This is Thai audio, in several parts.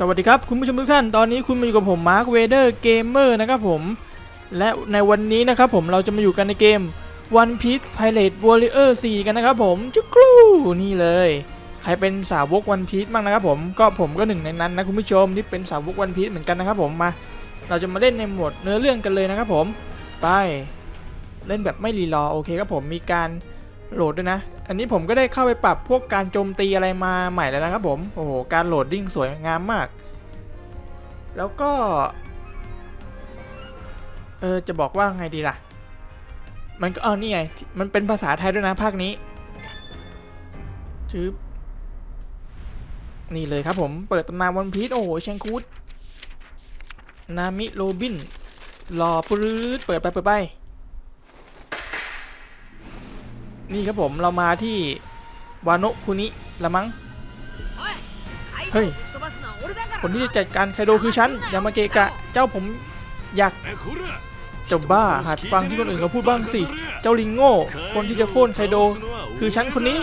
สวัสดีครับ คุณผู้ชมทุกท่านตอนนี้คุณมาอยู่กับผมมาร์คเวเดอร์เกมเมอร์นะครับผม และในวันนี้นะครับผมเราจะมาอยู่กันในเกม One Piece Pirate Warrior 4 กันนะครับผมจุกรูนี่เลย ใครเป็นสาวก One Piece บ้างนะครับผมก็ผมก็หนึ่งในนั้นนะคุณผู้ชมที่เป็นสาวก One Piece เหมือนกันนะครับผมมา เราจะมาเล่นในโหมดเนื้อเรื่องกันเลยนะครับผมไปเล่นแบบไม่รีรอโอเคครับผมมีการ โหลดด้วยนะ อันนี้ผมก็ได้เข้าไปปรับพวกการโจมตีอะไรมาใหม่แล้วนะครับผม โอ้โห การโหลดดิ้งสวยงามมาก แล้วก็ เออ จะบอกว่าไงดีล่ะ มันก็เออนี่ไง มันเป็นภาษาไทยด้วยนะภาคนี้ชื่อนี่เลยครับผม เปิดตำนานวันพีชโอ้โหเชงคูด นามิโรบินรอปรืดเปิดไปเปิดไป นี่ครับผมเรามาที่วานะคุนิละมั้งเฮ้ยคนที่จะจัดการไคโดคือฉันยามาเกะกะ เจ้าผมอยากจ้าบ้าหัดฟังที่คนอื่นเขาพูดบ้างสิ เจ้าลิงโง่คนที่จะโค่นไคโดคือฉันคนนี้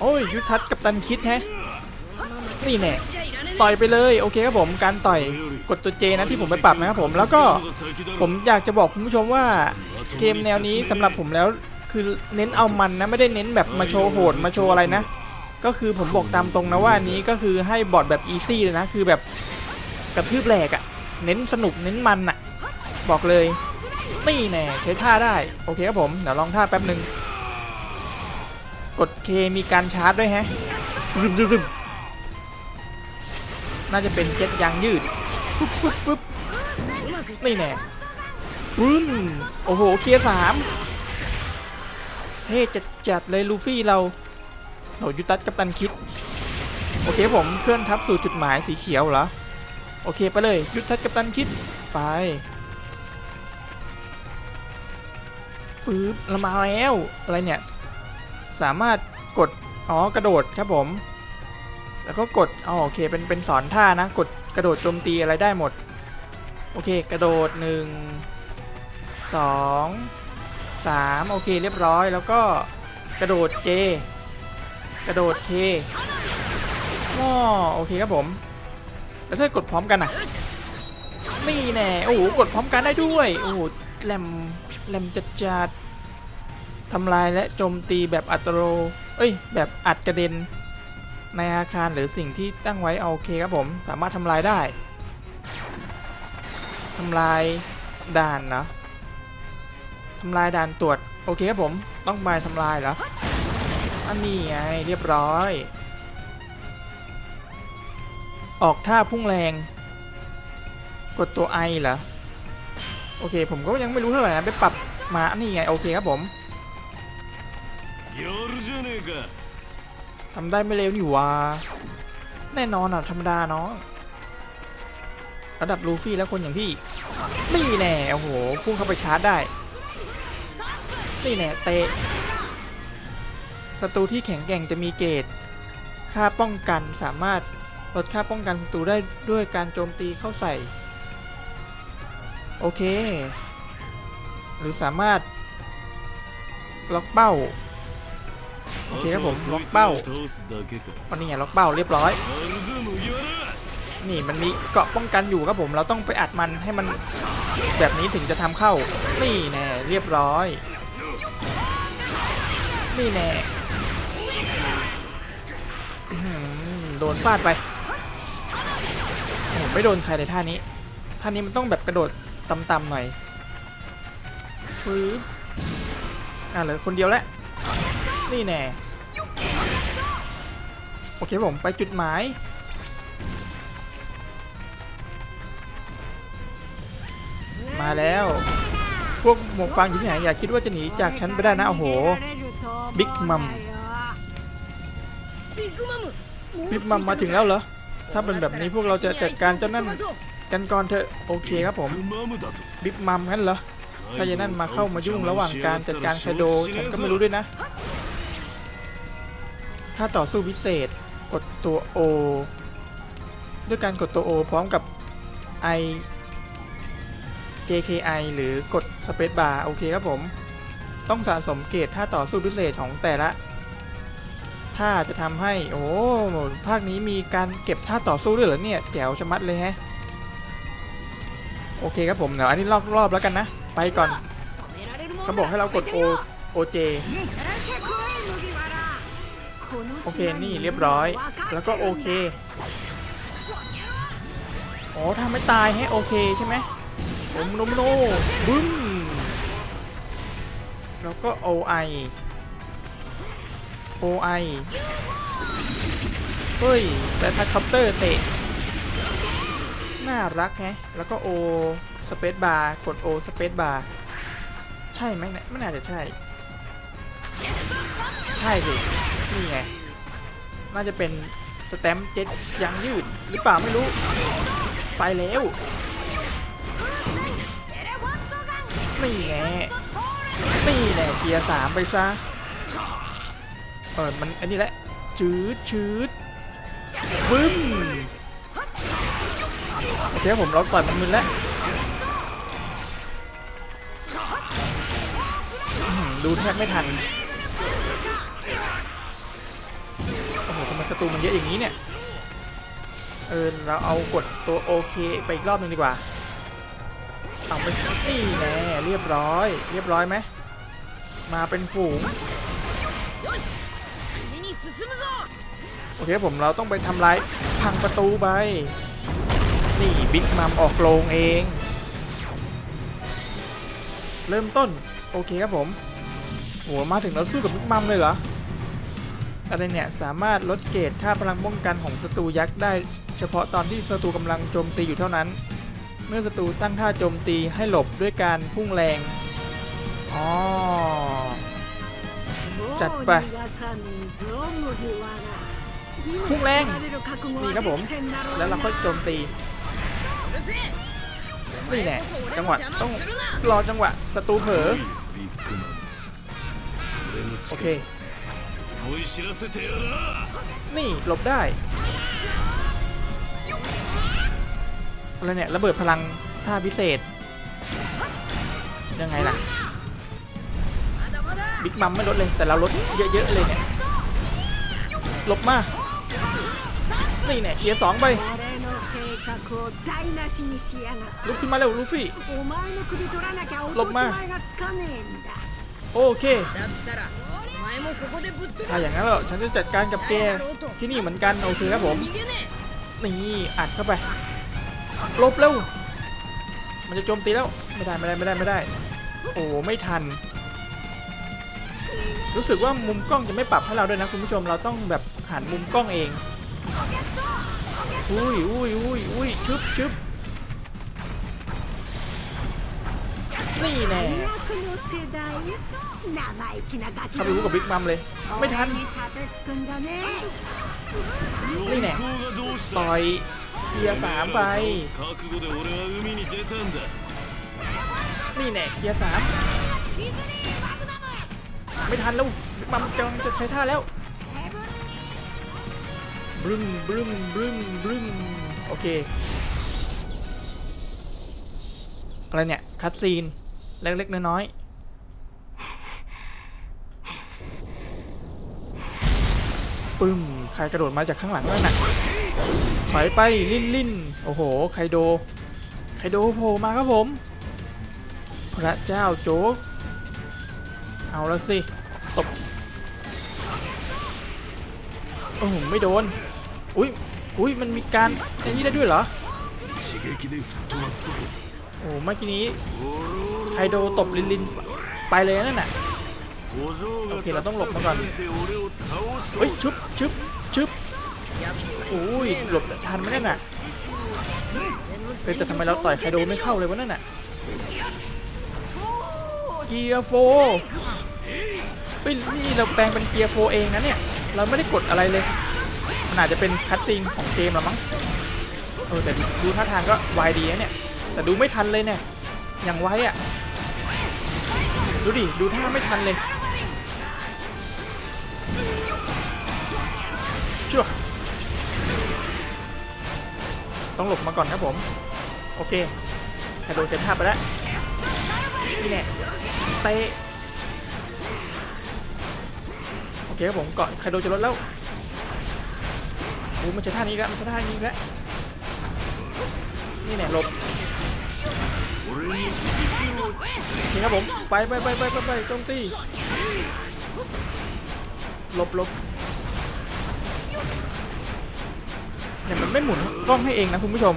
โอ้ยยุทธทัศกับตันคิดแฮะนี่แน่ ต่อยไปเลยโอเคครับผมการต่อยกดตัวเจนะที่ผมไปปรับนะครับผมแล้วก็ผมอยากจะบอกคุณผู้ชมว่าเกมแนวนี้สำหรับผมแล้วคือเน้นเอามันนะไม่ได้เน้นแบบมาโชว์โหดมาโชว์อะไรนะ ก็คือผมบอกตามตรงนะว่านี้ก็คือให้บอดแบบอีซี่เลยนะคือแบบกระทืบแหลกอะเน้นสนุกเน้นมันอะบอกเลยนี่แน่ใช้ท่าได้โอเคครับผมเดี๋ยวลองท่าแป๊บหนึ่งกดเคมีการชาร์จด้วยแฮะรึมรึมรึม น่าจะเป็นเจ็ตยางยืดปุ๊บปุ๊บปุ๊บนี่แน่ปึ้มโอ้โหเกียร์สามเท่จัดจัดๆเลยลูฟี่เราโหยุตัสกับตันคิด โอเคผมเคลื่อนทับสู่จุดหมายสีเขียวเหรอ โอเคไปเลยยุทัสกับตันคิดไปปึ๊บเรามาแล้ว อะไรเนี่ย สามารถกด อ๋อกระโดดครับผม แล้วก็กดอ๋อโอเค เป็นเป็นสอนท่านะ กดกระโดดโจมตีอะไรได้หมด โอเค กระโดดหนึ่งสองสามโอเค เรียบร้อย แล้วก็กระโดด J กระโดด K อ้อโอเคครับผม แล้วถ้ากดพร้อมกันอะนี่แน่ โอ้โห กดพร้อมกันได้ด้วย โอ้โหแหลมแหลมจัดจัดทำลายและโจมตีแบบอัตโนเอ้ย แบบอัดกระเด็น ในอาคารหรือสิ่งที่ตั้งไว้โอเคครับผมสามารถทำลายได้ทำลายด่านเนาะทำลายด่านตรวจโอเคครับผมต้องไปทำลายเหรออันนี้ไงเรียบร้อย ออกท่าพุ่งแรง กดตัวไอเหรอโอเคผมก็ยังไม่รู้เท่าไหร่นะไปปรับมาอันนี้ไงโอเคครับผม ทำได้ไม่เร็วนี่ว่าแน่นอนอะธรรมดาเนาะระดับลูฟี่แล้วคนอย่างพี่นี่แน่โอ้โหพุ่งเข้าไปชาร์จได้นี่แน่เตะศัตรูที่แข็งแกร่งจะมีเกรดค่าป้องกันสามารถลดค่าป้องกันศัตรูได้ด้วยการโจมตีเข้าใส่ โอเค หรือสามารถล็อกเป้า โอเคครับผมล็อกเป้าตอนนี้ไงล็อกเป้าเรียบร้อย นี่มันมีเกาะป้องกันอยู่ครับผมเราต้องไปอัดมันให้มันแบบนี้ถึงจะทำเข้า นี่แน่เรียบร้อย นี่แน่โดนฟาดไปผมไม่โดนใครเลยท่านี้ ท่านี้มันต้องแบบกระโดดต่ำๆหน่อยอืออะเหลือคนเดียวแล้ว นี่แน่โอเคผมไปจุดหมายมาแล้ว พวกหมวกฟางอยู่ที่ไหนอย่าคิดว่าจะหนีจากฉันไปได้นะโอ้โหบิ๊กมัมบิ๊กมัมมาถึงแล้วเหรอถ้าเป็นแบบนี้พวกเราจะจัดการเจ้านั่นกันก่อนเถอะโอเคครับผมบิ๊กมัมงั้นเหรอถ้าอย่างนั้นมาเข้ามายุ่งระหว่างการจัดการคาโดฉันก็ไม่รู้ด้วยนะ ถ้าต่อสู้พิเศษ กดตัว O ด้วยการกดตัว O พร้อมกับ I JKI หรือกด Space Bar โอเคครับผม ต้องสะสมเกรดถ้าต่อสู้พิเศษของแต่ละท่าจะทำให้ โอ้ภาคนี้มีการเก็บท่าต่อสู้ด้วยเหรอเนี่ยแจ๋วชะมัดเลยแฮะ โอเคครับผมเดี๋ยวอันนี้รอบรอบแล้วกันนะ ไปก่อนเขาบอกให้เรากด O OJ โอเคนี่เรียบร้อย แล้วก็โอเคอ๋อถ้าไม่ตายให้โอเคใช่ไหมผมโนมโนบึ้มแล้วก็ OI OI เฮ้ยแต่ถ้าคัพเตอร์เตะ น่ารักแฮะแล้วก็ O สเปซบาร์กด O สเปซบาร์ใช่ไหมเนี่ยไม่น่าจะใช่ ใช่สิ นี่ไง น่าจะเป็นสแตมเจ็ตยางยืดหรือเปล่าไม่รู้ ไปแล้ว นี่แน่นี่แน่เกียร์สามไปซะ เออ มันอันนี้แหละ จืดชืดบึ้มโอเคผมเราต่อยมันมึนแล้วดูแทบไม่ทัน โอ้โหทำไมศัตรูมันเยอะอย่างนี้เนี่ย เออเราเอากดตัวโอเคไปอีกรอบหนึงดีกว่าเอาไปนี่แน่เรียบร้อย เรียบร้อยไหมมาเป็นฝูงโอเคผมเราต้องไปทำลายพังประตูไป นี่บิ๊กมัมออกโรงเอง เริ่มต้น โอเคครับผมโหมาถึงเราสู้กับบิ๊กมัมเลยเหรอ อะไรเนี่ย สามารถลดเกรดค่าพลังป้องกันของศัตรูยักษ์ได้ เฉพาะตอนที่ศัตรูกำลังโจมตีอยู่เท่านั้น เมื่อศัตรูตั้งท่าโจมตีให้หลบด้วยการพุ่งแรง อ๋อ จัดไป พุ่งแรง นี่ครับผม แล้วเราก็โจมตี นี่แน่จังหวะต้องรอจังหวะศัตรูเผลอโอเค นี่หลบได้ อะไรเนี่ยระเบิดพลังท่าพิเศษ ยังไงล่ะ บิ๊กมัมไม่ลดเลย แต่เราลดเยอะ ๆ เลยเนี่ย หลบมา นี่เนี่ยเกียร์สองไปลุกขึ้นมาเร็วลูฟี่หลบมา โอเค ถ้าอย่างนั้นเล้วฉันจะจัดการกับแกที่นี่เหมือนกันโอเคครับผมนี่อัดเข้าไปลบแล้วมันจะโจมตีแล้วไม่ได้ไม่ได้ไม่ได้ไม่ได้ โอ้ไม่ทัน รู้สึกว่ามุมกล้องจะไม่ปรับให้เราด้วยนะคุณผู้ชมเราต้องแบบหันมุมกล้องเองอุ้ยอุ้ยอุ้ยอุ้ยชึบชึบนี่แน่ ทาไปรู้กับบิ๊กมัมเลย ไม่ทัน นี่แน่ต่อยเกียร์สามไป นี่แน่เกียร์สามไม่ทันแล้วบิ๊กมัมจะจะใช้ท่าแล้วบึ้มบึ้มบึ้มบึ้มโอเค อะไรเนี่ย คัดซีน เล็กๆน้อยๆึ้ม ใครกระโดดมาจากข้างหลังนั่นน่ะถอยไปลิ้นลิ้นโอ้โห ไคโด ไคโดโผล่มาครับผม พระเจ้าโจ๊ก เอาละสิตบโอ้โไม่โดน อุ้ยอุ้ยมันมีการอย่านี้ได้ด้วยเหรอ โอ้เมื่อกี้นี้ ไคโดตบลินลินไปเลยนั่นน่ะ โอเคเราต้องหลบมาก่อนเฮ้ยชึบชึบชึบโอ้ยหลบทันไม่ได้น่ะเป็นแต่ทำไมเราต่อยไคโดไม่เข้าเลยวะนั่นน่ะเกียร์โฟเฮ้ยนี่เราแปลงเป็นเกียร์โฟเองนะเนี่ยเราไม่ได้กดอะไรเลยมันอาจจะเป็นคัตติ้งของเกมเรามั้งเออแต่ดูท่าทางก็ไวดีนะเนี่ยแต่ดูไม่ทันเลยเนี่ยอย่างไวอะดูดิดูท่าไม่ทันเลย้องหลบมาก่อนครับผม โอเคไรโดดเซนท่าไปแล้วนี่แน่ไปโอเคครับผมเกาะไคโดจะลดแล้วอู้มันจะท่านี้แล้วมันจะท่านี้แล้วนี่แน่หลบนี่ครับผมไปไปไปไปไปไปตรงตีหลบหลบ เนี่ยมันไม่หมุนกล้องให้เองนะคุณผู้ชม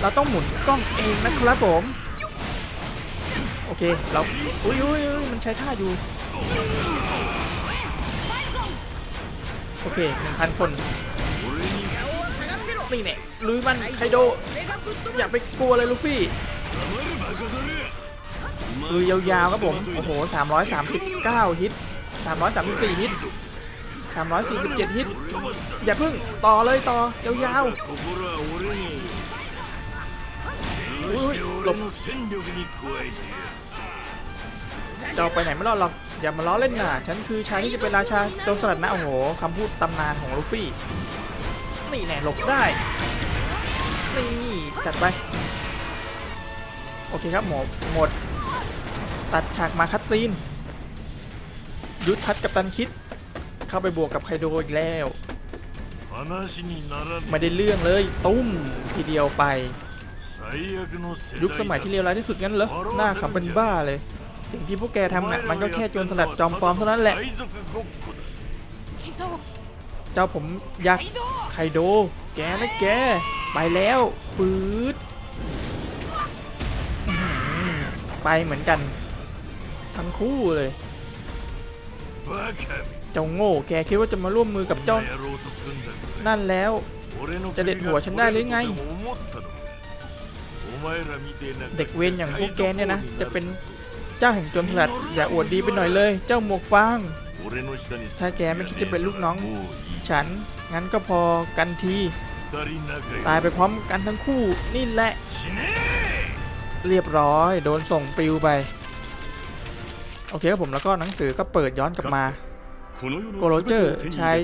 เราต้องหมุนกล้องเองนะครับผม โอเคเราอุ้ยอุ้ยอุ้ยมันใช้ท่าอยู่ โอเคหนึ่งพันคนนี่เนี่ยลุยมันไคโด อย่าไปกลัวเลยลูฟี่ลุยยาวๆครับผม โอ้โห339ฮิต334ฮิต 347 ฮิต อย่าพึ่งต่อเลยต่อยาวๆหลบจะไปไหนไม่รอดหรอกอย่ามาล้อเล่นน่ะ ฉันคือชายที่จะเป็นราชาโจรสลัดนะ โอ้โหคำพูดตำนานของลูฟี่ นี่แน่หลบได้ นี่จัดไป โอเคครับหมดหมด ตัดฉากมาคัดซีน ยุทธทัศกับตันคิด เข้าไปบวกกับไคโดอีกแล้ว ไม่ได้เรื่องเลย ตุ้มทีเดียวไป ยุคสมัยที่เลวร้ายที่สุดงั้นเหรอหน้าขับเป็นบ้าเลย สิ่งที่พวกแกทำน่ะมันก็แค่โจรสลัดจอมปลอมเท่านั้นแหละ เจ้าผมยักษ์ไคโด แกนะแก ไปแล้วปืดไปเหมือนกัน ทั้งคู่เลย จ้าโง่แกคิดว่าจะมาร่วมมือกับเจ้า นั่นแล้ว จะเด็ดหัวฉันได้หรือไง เด็กเวรอย่างพวกแกเนี่ยนะ จะเป็นเจ้าแห่งจนสลัดอย่าอวดดีไปหน่อยเลย เจ้าหมวกฟาง ถ้าแกไม่คิดจะเป็นลูกน้อง ฉันงั้นก็พอกันที ตายไปพร้อมกันทั้งคู่นี่แหละ เรียบร้อย โดนส่งปิวไป โอเคครับผมแล้วก็หนังสือก็เปิดย้อนกลับมา โกโรเจอร์ชาย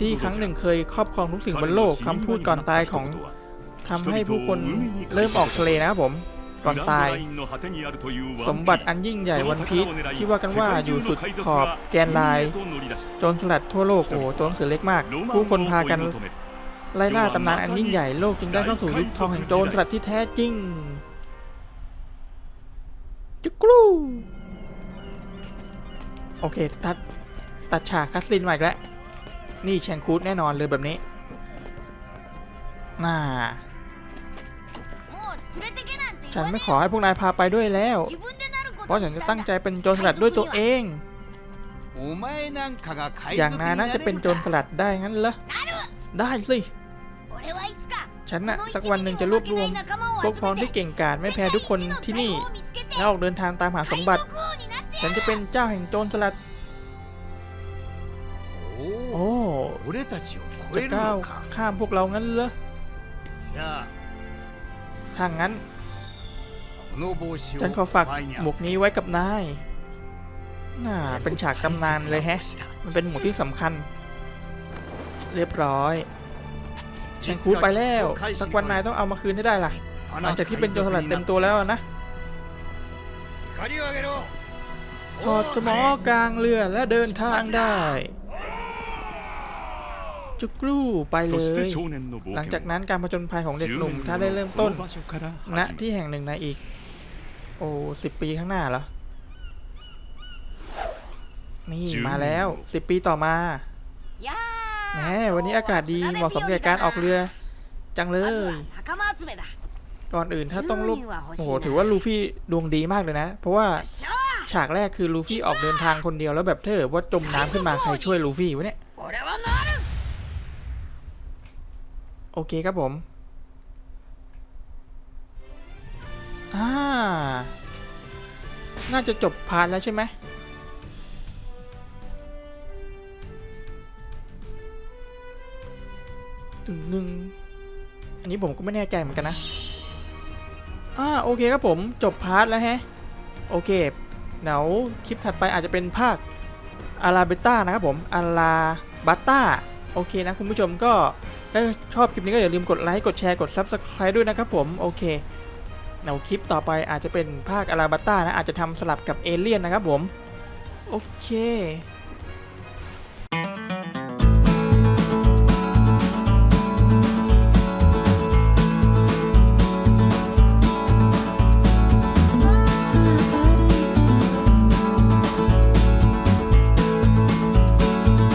ที่ครั้งหนึ่งเคยครอบครองทุกสิ่งบนโลกคำพูดก่อนตายของทำให้ผู้คนเริ่มออกทะเลนะผมก่อนตาย สมบัติอันยิ่งใหญ่วันพีชที่ว่ากันว่าอยู่สุดขอบแกนลายจนสลัดทั่วโลกโอ้ตัวหนังสือเล็กมาก ผู้คนพากันไล่ล่าตำนานอันยิ่งใหญ่โลกจึงได้เข้าสู่ยุคทองแห่งโจรสลัดที่แท้จริงจุกรูโอเคทัด ตัดฉากคัสลินมาอีแล้ว นี่แชงคูดแน่นอนเลยแบบนี้ น่า ฉันไม่ขอให้พวกนายพาไปด้วยแล้ว เพราะฉันจะตั้งใจเป็นโจรสลัดด้วยตัวเอง อย่างนายน่าจะเป็นโจรสลัดได้งั้นเหรอ ได้สิ ฉันน่ะสักวันหนึ่งจะรวบรวมพวกพ้องที่เก่งกาจไม่แพ้ทุกคนที่นี่ แล้วออกเดินทางตามหาสมบัติ ฉันจะเป็นเจ้าแห่งโจรสลัด โอ้จะก้าวข้ามพวกเรางั้นเหรอถ้างั้น ฉันขอฝากหมวกนี้ไว้กับนาย น่า เป็นฉากตำนานเลยแฮะ มันเป็นหมวกที่สำคัญ เรียบร้อยฉันคูดไปแล้ว สักวันนายต้องเอามาคืนให้ได้ล่ะ หลังจากที่เป็นโจรสลัดเต็มตัวแล้วนะถอดสมอกลางเรือและเดินทางได้ จุกรูไปเลย หลังจากนั้นการผจญภัยของเด็กหนุ่มถ้าได้เริ่มต้นณที่แห่งหนึ่งในอีก โอ้สิปีข้างหน้าเหรอ นี่มาแล้วสิปีต่อมาแหมวันนี้อากาศดีเหมาะสมแก่การออกเรือ จังเลย ก่อนอื่นถ้าต้องลุกโอ้โหถือว่าลูฟี่ดวงดีมากเลยนะ เพราะว่าฉากแรกคือลูฟี่ออกเดินทางคนเดียวแล้วแบบเธอว่าจมน้ำขึ้นมาใครช่วยลูฟี่วะเนี่ย โอเคครับผมอ่าน่าจะจบพาร์ทแล้วใช่ไหมถึงหนึ่ง อันนี้ผมก็ไม่แน่ใจเหมือนกันนะ อ่าโอเคครับผมจบพาร์ทแล้วแฮะ โอเค เดี๋ยวคลิปถัดไปอาจจะเป็นภาคอาราเบต้านะครับผมอาราบัตต้าโอเคนะคุณผู้ชมก็ ชอบคลิปนี้ก็อย่าลืมกดไลค์กดแชร์กด Subscribe ด้วยนะครับผมโอเคเดี๋ยวคลิปต่อไปอาจจะเป็นภาคอาราบัตตานะอาจจะทำสลับกับเอเลี่ยนนะครับผม โอเค